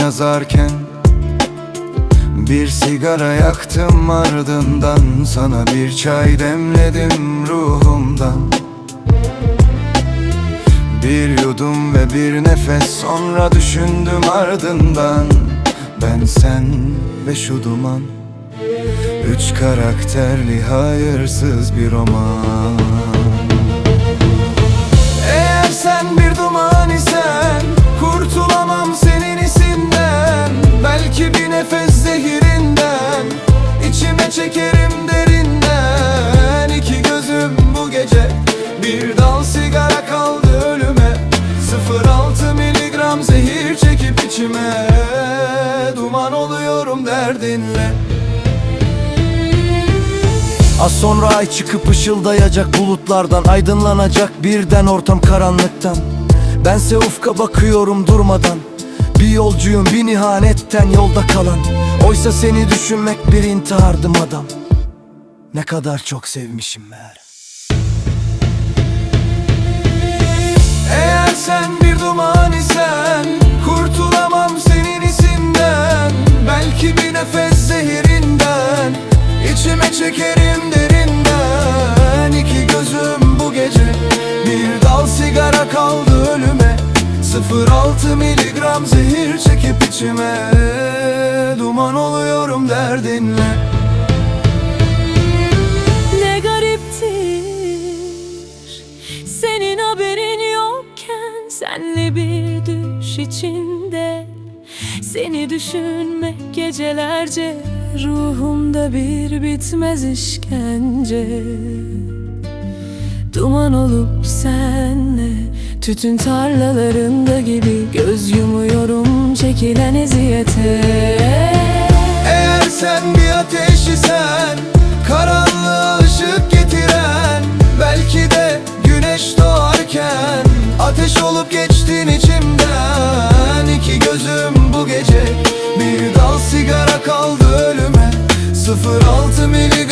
yazarken Bir sigara yaktım ardından Sana bir çay demledim ruhumdan. Bir yudum ve bir nefes sonra düşündüm ardından. Ben sen ve şu duman. Üç karakterli hayırsız bir roman Bir dal sigara kaldı ölüme. 0.6 miligram zehir çekip içime. Duman oluyorum derdinle. Az sonra ay çıkıp ışıldayacak bulutlardan. Aydınlanacak birden ortam karanlıktan. Bense ufka bakıyorum durmadan. Bir yolcuyum bir ihanetten yolda kalan. Oysa seni düşünmek bir intihardım adam. Ne kadar çok sevmişim meğer 0.6 miligram zehir çekip içime. Duman oluyorum derdinle. Ne gariptir Senin haberin yokken Senle bir düş içinde. Seni düşünmek gecelerce Ruhumda bir bitmez işkence. Duman olup senle Tütün tarlalarında gibi Göz yumuyorum çekilen eziyete. Eğer sen bir ateş isen Karanlığa ışık getiren Belki de güneş doğarken Ateş olup geçtin içimden. İki gözüm bu gece Bir dal sigara kaldı ölüme. 0.6 miligram